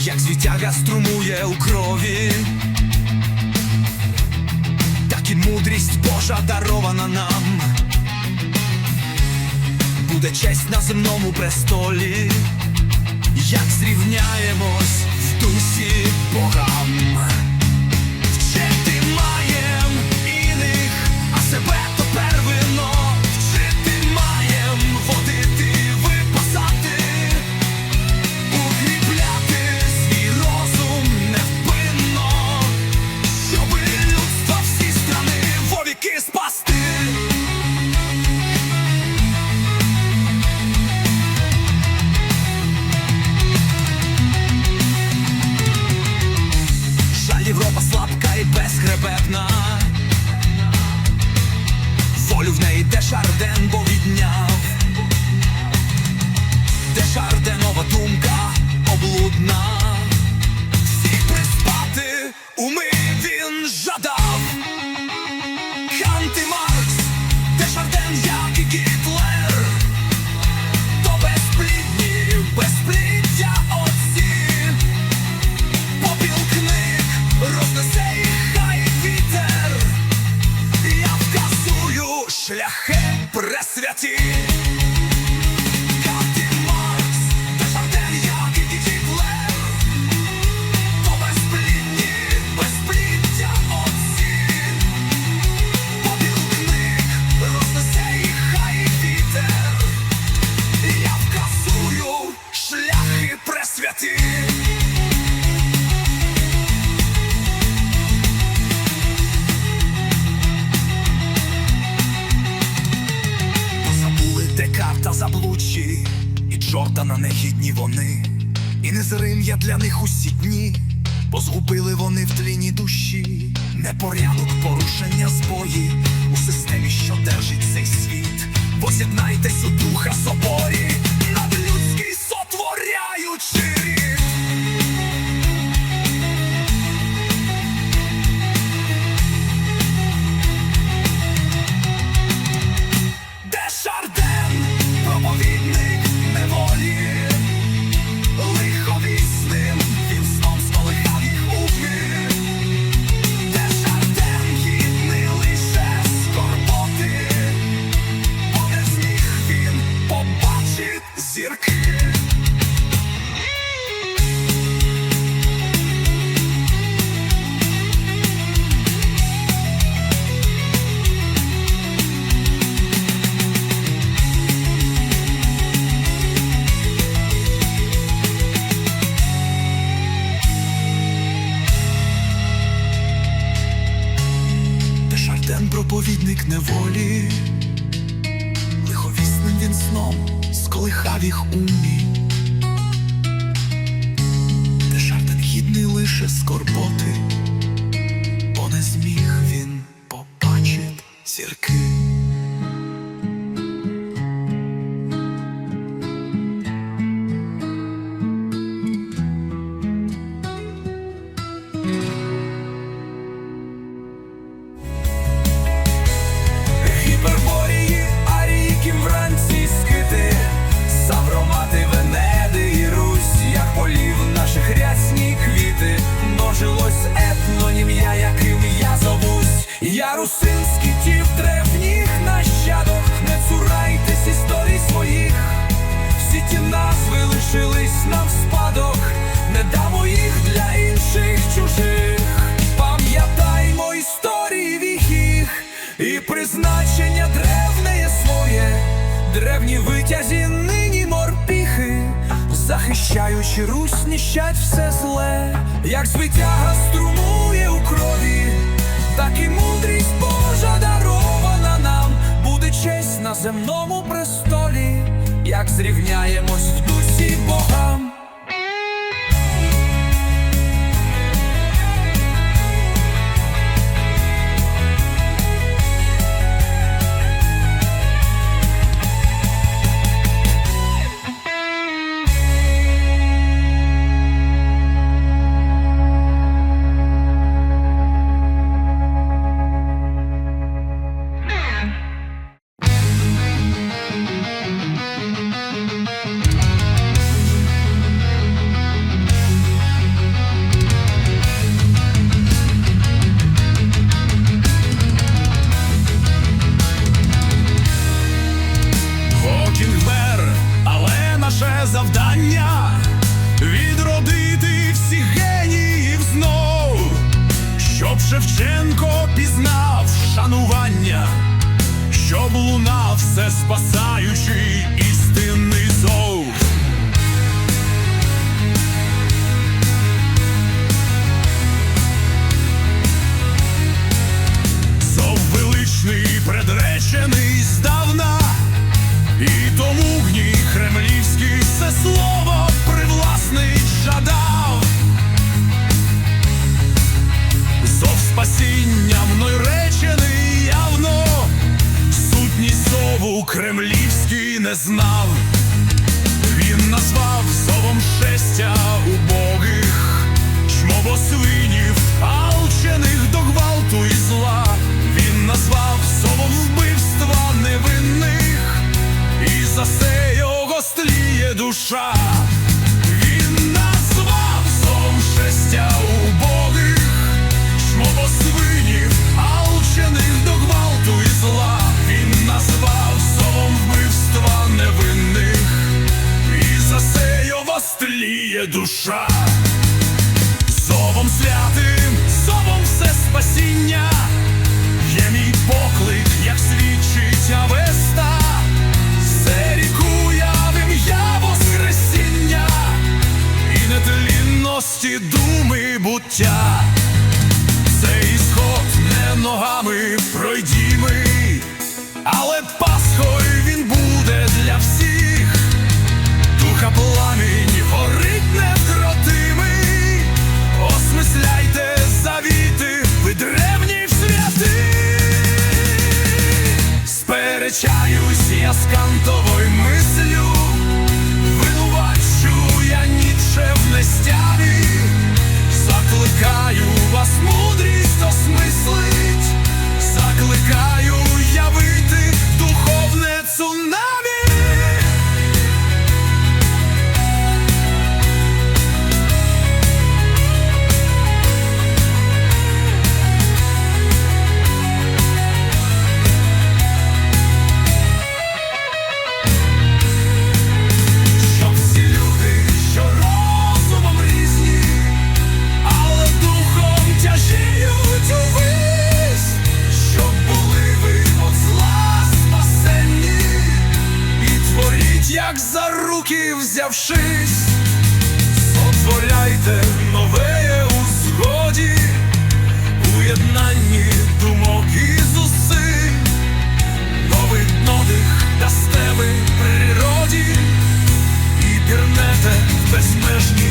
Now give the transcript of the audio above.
звитяга струмує у крові, так і мудрість Божа дарована нам, буде честь на земному престолі, як зрівняємось в дусі Богам. Незрим'я для них усі дні, бо згубили вони в тліні душі, непорядок, порушення збої у системі, що держить цей світ. Воз'єднайтесь у духа соборі, проповідник неволі, лиховісним він сном сколихав їх умі. Дешарден гідний лише скорботи, бо не зміг він побачить зірки. Я русинський тів древніх нащадок, не цурайтесь історій своїх, всі ті назви лишились нам в спадок, не дамо їх для інших чужих. Пам'ятаймо історії віхіх. І призначення древне є своє, древні витязі нині морпіхи, захищаючи Русь, ніщать все зле, як звитяга струмує у крові, так і мудрість Божа дарована нам, буде честь на земному престолі, як зрівняємось Шевченко пізнав шанування, щоб лунав все спасаючий істинний зов. Не знав. Він назвав зовом шестя убогих, чмово свинів, алчених до гвалту і зла. Він назвав зовом вбивства невинних, і за це його стліє душа. Він назвав зовом шестя стліє душа. Зовом святим, зовом все спасіння, є мій поклик, як свідчить Авеста, це ріку явим я воскресіння і нетлінності думи буття. Цей сход не ногами пройдіми, я з кантовою сотворяйте нове у згоді, у єднанні думок і зусиль. Новий нодих дасте ви природі і пірнете усі.